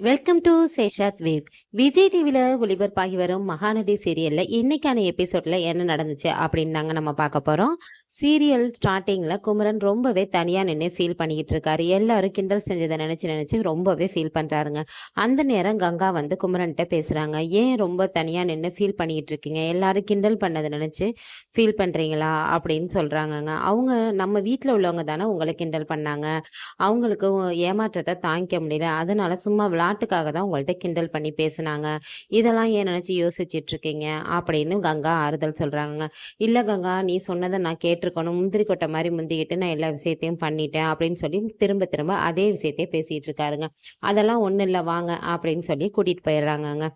Welcome to சேஷாத் வேவ் விஜய் டிவியில் ஒளிபரப்பாகி வரும் மகாநதி சீரியலில் இன்னைக்கான எபிசோடில் என்ன நடந்துச்சு அப்படின்னு நாங்கள் நம்ம பார்க்க போகிறோம் சீரியல் ஸ்டார்டிங்கில் குமரன் ரொம்பவே தனியாக நின்று ஃபீல் பண்ணிக்கிட்டு இருக்காரு. எல்லாரும் கிண்டல் செஞ்சதை நினச்சி நினச்சி ரொம்பவே ஃபீல் பண்ணுறாருங்க அந்த நேரம் கங்கா வந்து குமரன்கிட்ட பேசுகிறாங்க ஏன் ரொம்ப தனியாக நின்று ஃபீல் பண்ணிக்கிட்டு இருக்கீங்க? எல்லாரும் கிண்டல் பண்ணதை நினச்சி ஃபீல் பண்ணுறீங்களா அப்படின்னு சொல்கிறாங்கங்க அவங்க நம்ம வீட்டில் உள்ளவங்க தானே உங்களை கிண்டல் பண்ணாங்க. அவங்களுக்கு ஏமாற்றத்தை தாங்கிக்க முடியல. அதனால சும்மா விளையாட்டுக்காக தான் உங்கள்கிட்ட கிண்டல் பண்ணி பேசுனாங்க. இதெல்லாம் ஏன் நினச்சி யோசிச்சுட்டு இருக்கீங்க அப்படின்னு கங்கா ஆறுதல் சொல்கிறாங்க இல்லை கங்கா நீ சொன்னதை நான் கேட்டிருக்கணும். முந்திரி கொட்டை மாதிரி முந்திக்கிட்டு நான் எல்லா விஷயத்தையும் பண்ணிட்டேன். அப்படின்னு சொல்லி திரும்ப திரும்ப அதே விஷயத்தையே பேசிகிட்டு இருக்காருங்க அதெல்லாம் ஒன்றும் இல்லை வாங்க. அப்படின்னு சொல்லி கூட்டிகிட்டு போயிடுறாங்கங்க.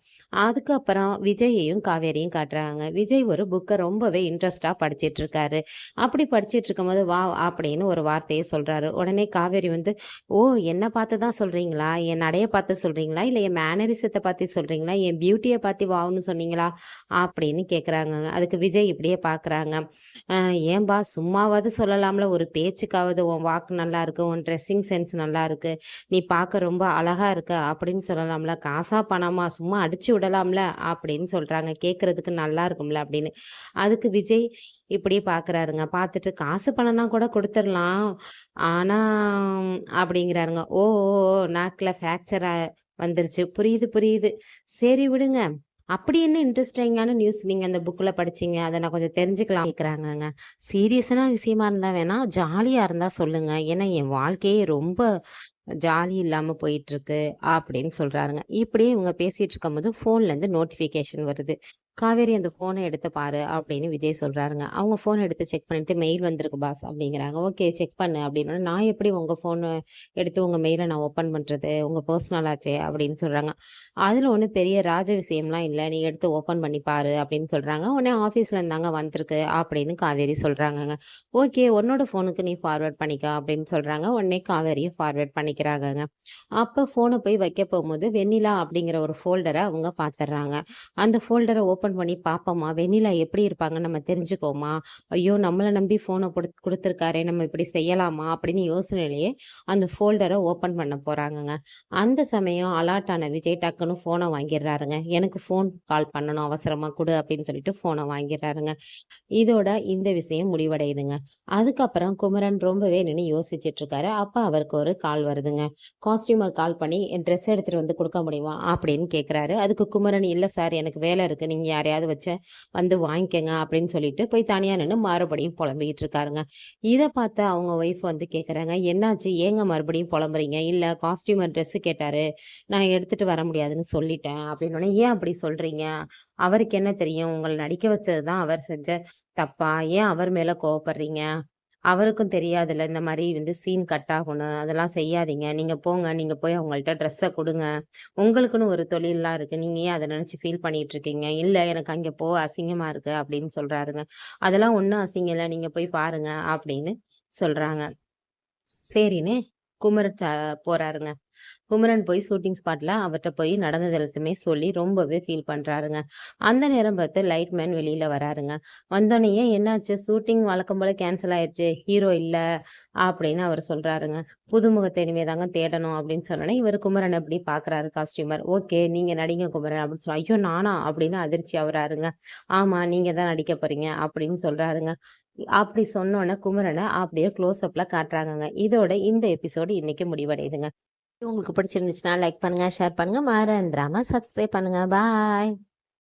அதுக்கப்புறம் விஜயையும் காவேரியும் காட்டுறாங்க விஜய் ஒரு புக்கை ரொம்பவே இன்ட்ரெஸ்டாக படிச்சிட்டு இருக்காரு அப்படி படிச்சிட்டு இருக்கும்போது வா அப்படின்னு ஒரு வார்த்தையை சொல்கிறாரு உடனே காவேரி வந்து ஓ என்ன பார்த்து தான் சொல்கிறீங்களா என் நடைய பார்த்து சொல்கிறீங்களா இல்லை என் மேனரிசத்தை பார்த்து சொல்கிறீங்களா என் பியூட்டியை பார்த்து வாவுன்னு சொன்னீங்களா? அப்படின்னு கேட்குறாங்க அதுக்கு விஜய் இப்படியே பார்க்குறாங்க ஏன்பா சும்மாவாவது சொல்லலாம்ல. ஒரு பேச்சுக்காவது உன் வாக்கு நல்லா இருக்கு உன் ட்ரெஸ்ஸிங் சென்ஸ் நல்லா இருக்கு நீ பார்க்க ரொம்ப அழகா இருக்க. அப்படின்னு சொல்லலாம்ல. காசா பணமா? சும்மா அடிச்சு விடலாம்ல. அப்படின்னு சொல்கிறாங்க கேட்குறதுக்கு நல்லா இருக்கும்ல அப்படின்னு. அதுக்கு விஜய் இப்படியே பார்க்குறாருங்க பார்த்துட்டு காசு பணம்னா கூட கொடுத்துடலாம். ஆனால் அப்படிங்கிறாருங்க. ஓ ஓ ஓ, நாக்கில் ஃப்ராக்சர் வந்துருச்சு. புரியுது புரியுது. சரி விடுங்க. அப்படி என்ன இன்ட்ரெஸ்டிங்கான நியூஸ் நீங்கள் அந்த புக்கில் படிச்சீங்க? அதை நான் கொஞ்சம் தெரிஞ்சுக்கலாம் கேட்குறாங்கங்க சீரியஸான விஷயமா இருந்தால் வேணால் ஜாலியாக இருந்தால் சொல்லுங்கள் ஏன்னா என் வாழ்க்கையே ரொம்ப ஜாலி இல்லாமல் போயிட்டுருக்கு அப்படின்னு சொல்கிறாருங்க இப்படியே இவங்க பேசிகிட்டு இருக்கும்போது ஃபோன்லேருந்து நோட்டிஃபிகேஷன் வருது. காவேரி அந்த ஃபோனை எடுத்து பாரு அப்படின்னு விஜய் சொல்கிறாருங்க அவங்க ஃபோன் எடுத்து செக் பண்ணிட்டு மெயில் வந்திருக்கு பாஸ் அப்படிங்கிறாங்க. ஓகே செக் பண்ணு அப்படின்னு நான் எப்படி உங்கள் ஃபோனை எடுத்து உங்கள் மெயிலை நான் ஓப்பன் பண்ணுறது உங்கள் பர்சனல் ஆச்சே? அப்படின்னு சொல்கிறாங்க அதில் ஒன்றும் பெரிய ராஜ விஷயம்லாம் இல்லை. நீ எடுத்து ஓப்பன் பண்ணி பாரு அப்படின்னு சொல்கிறாங்க உடனே ஆஃபீஸில் இருந்தாங்க வந்திருக்கு அப்படின்னு காவேரி சொல்கிறாங்கங்க ஓகே உன்னோட ஃபோனுக்கு நீ ஃபார்வேர்ட் பண்ணிக்க அப்படின்னு சொல்கிறாங்க உடனே காவேரியை ஃபார்வேர்ட் பண்ணிக்கிறாங்கங்க. அப்போ ஃபோனை போய் வைக்க போகும்போது வெண்ணிலா அப்படிங்கிற ஒரு ஃபோல்டரை அவங்க பார்த்துட்றாங்க. அந்த ஃபோல்டரை ஓப்பன் பண்ணி பார்ப்போமா வெண்ணிலா எப்படி இருப்பாங்க நம்ம தெரிஞ்சுக்கோமா? ஐயோ நம்மளை நம்பி ஃபோனை கொடு கொடுத்துருக்காரே நம்ம இப்படி செய்யலாமா? அப்படின்னு யோசனையிலேயே அந்த ஃபோல்டரை ஓப்பன் பண்ண போகிறாங்கங்க அந்த சமயம் அலாட் ஆன விஜய் டக்குன்னு ஃபோனை வாங்கிடுறாருங்க. எனக்கு ஃபோன் கால் பண்ணணும் அவசரமாக கொடு அப்படின்னு சொல்லிட்டு ஃபோனை வாங்கிடுறாருங்க. இதோட இந்த விஷயம் முடிவடையுதுங்க. அதுக்கப்புறம் குமரன் ரொம்பவே நின்று யோசிச்சுட்டு இருக்காரு அப்போ அவருக்கு ஒரு கால் வருதுங்க. காஸ்டியூமர் கால் பண்ணி என் ட்ரெஸ் எடுத்துகிட்டு வந்து கொடுக்க முடியுமா? அப்படின்னு கேட்குறாரு அதுக்கு குமரன் இல்லை சார் எனக்கு வேலை இருக்குது நீங்கள் யாரையாவது வச்சு வந்து வாங்கிக்கங்க அப்படின்னு சொல்லிட்டு போய் தனியாக நின்று மறுபடியும் புலம்பிக்கிட்டு இருக்காருங்க இதை பார்த்து அவங்க ஒய்ஃப் வந்து கேட்குறாங்க என்னாச்சு? ஏங்க மறுபடியும் புலம்புறீங்க? இல்லை காஸ்டியூமர் ட்ரெஸ்ஸு கேட்டாரு. நான் எடுத்துகிட்டு வர முடியாதுன்னு சொல்லிட்டேன். அப்படின்னு ஏன் அப்படி சொல்கிறீங்க அவருக்கு என்ன தெரியும்? உங்களை நடிக்க வச்சது தான் அவர் செஞ்ச தப்பா? ஏன் அவர் மேலே கோவப்படுறீங்க? அவருக்கும் தெரியாதுல்ல இந்த மாதிரி வந்து சீன் கட் ஆகணும். அதெல்லாம் செய்யாதீங்க. நீங்க போங்க. நீங்க போய் அவங்கள்ட்ட ட்ரெஸ்ஸை கொடுங்க. உங்களுக்குன்னு ஒரு தொழிலெலாம் இருக்கு. நீங்க ஏன் அதை நினைச்சு ஃபீல் பண்ணிட்டு இருக்கீங்க? இல்ல எனக்கு அங்க போ அசிங்கமா இருக்கு அப்படின்னு சொல்றாருங்க. அதெல்லாம் ஒன்றும் அசிங்கம் இல்லை. நீங்க போய் பாருங்க அப்படின்னு சொல்றாங்க. சரின்னு குமரன் த- போறாருங்க. குமரன் போய் ஷூட்டிங் ஸ்பாட்ல அவர்கிட்ட போய் நடந்தது எல்லாத்தையுமே சொல்லி ரொம்பவே ஃபீல் பண்றாருங்க. அந்த நேரம் பார்த்து லைட் மேன் வெளியில வராருங்க. வந்தோடனேயே என்னாச்சு? ஷூட்டிங் வழக்கம் போல கேன்சல் ஆயிடுச்சு ஹீரோ இல்ல அப்படின்னு அவர் சொல்றாருங்க. புதுமுகத்தை இனிமே தாங்க தேடணும் அப்படின்னு சொன்னோன்னே இவர் குமரன் எப்படி பாக்குறாரு காஸ்டியூமர் ஓகே நீங்க நடிங்க குமரன் அப்படின்னு சொல்லி ஐயோ நானா? அப்படின்னு அதிர்ச்சி ஆகுறாருங்க ஆமா நீங்க தான் நடிக்க போறீங்க அப்படின்னு சொல்றாருங்க. அப்படி சொன்னோன்னே குமரனை அப்படியே க்ளோஸ் காட்டுறாங்கங்க. இதோட இந்த எபிசோடு இன்னைக்கு முடிவடையுதுங்க. உங்களுக்கு பிடிச்சிருந்துச்சுன்னா லைக் பண்ணுங்கள் ஷேர் பண்ணுங்கள் மறந்துடாமல் சப்ஸ்கிரைப் பண்ணுங்க. பாய்